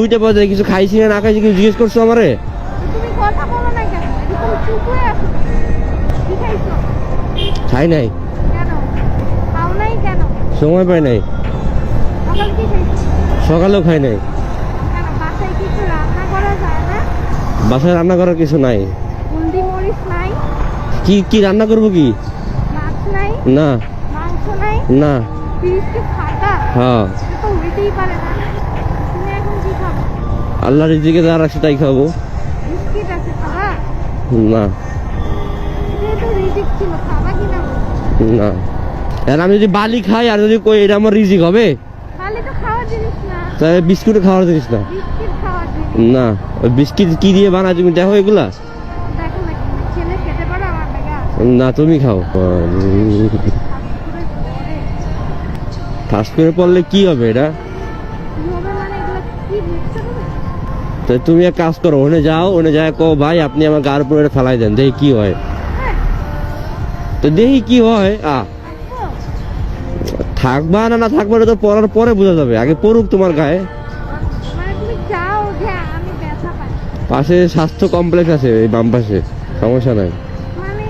দুইটা বাজে কিছু খাইছি না না খাইছি কিছু জিজ্ঞেস করছ আমারে? খাই নাই। সময় পাই নাই। সকালেও খাই নাই। বাসায় রান্না করার কিছু নাই। কি কি রান্না করব কি? না। না। হ্যাঁ। সে তো হইতেই পারে না তুমি এখন কি খাব আল্লাহ রিজিকে যা রাখছে তাই খাব না না। আর আমি যদি বালি খাই আর যদি কই এটা আমার রিজিক হবে? তাহলে বিস্কুট খাওয়ার জিনিস না? না। ওই বিস্কিট কি দিয়ে বানায় তুমি? দেখো এগুলা না তুমি খাও। ফাস্ট করে পড়লে কি হবে এটা? তো তুমি এক কাজ করো ওনে যাও ওনে যায় কো ভাই আপনি আমার গার উপরে ফেলাই দেন দেখি কি হয়। তো দেখি কি হয় আ। থাকবা না না থাকবা তো পড়ার পরে বোঝা যাবে আগে পড়ুক তোমার গায়ে। মানে তুমি যে আমি ব্যথা পাই। পাশে স্বাস্থ্য কমপ্লেক্স আছে এই বাম পাশে সমস্যা নাই। মানে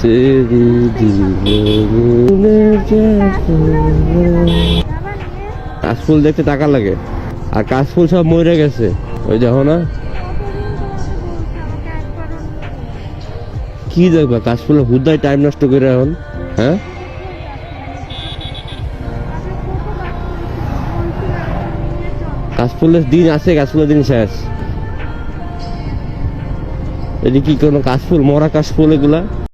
তেরি জীবনের কাশফুল দেখতে টাকা লাগে। আর কাশফুল সব মরে গেছে। ওই দেখো না। কি দেখবা? কাশফুলের হুদায় টাইম নষ্ট করে এখন। হ্যাঁ? কাশফুলের দিন আছে কাশফুলের দিন শেষ। এটি কি কোনো কাশফুল মরা কাশফুল এগুলা?